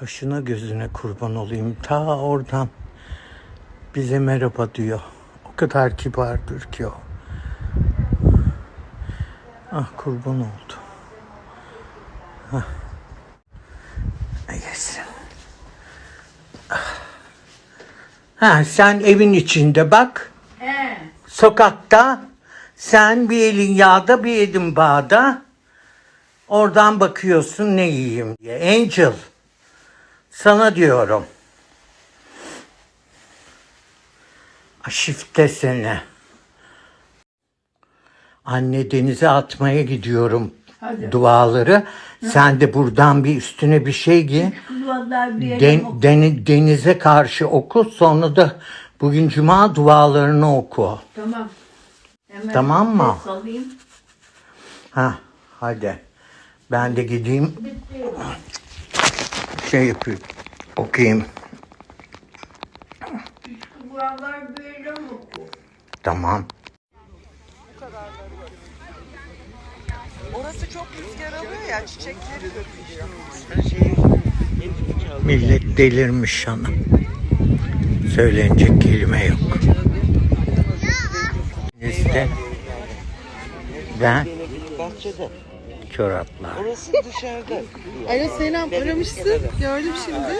Kaşına gözüne kurban olayım. Ta oradan bize merhaba diyor. O kadar kibardır ki o. Ah kurban oldu. Ah. Yes. Ha sen evin içinde bak. He. Sokakta sen bir elin yağda bir elin bağda. Oradan bakıyorsun ne yiyeyim diye. Angel. Sana diyorum. Aşifte seni. Anne denize atmaya gidiyorum Hadi. duaları. Sen de buradan bir üstüne bir şey giy. Vallahi bir yerim Den- yok. deni- denize karşı oku. Sonra da bugün cuma dualarını oku. Tamam. Hemen Tamam mı? alayım. Ha, hadi. Ben de gideyim. Şey yapayım. Okuyayım. Buralar böyle mi? Tamam. Orası çok rüzgar alıyor ya çiçekleri dökmüş. Millet delirmiş hanım. Söylenecek kelime yok. Denizde ben Bahçede. Çoraplar. Orası dışarıda. Alo selam aramışsın. Gördüm şimdi.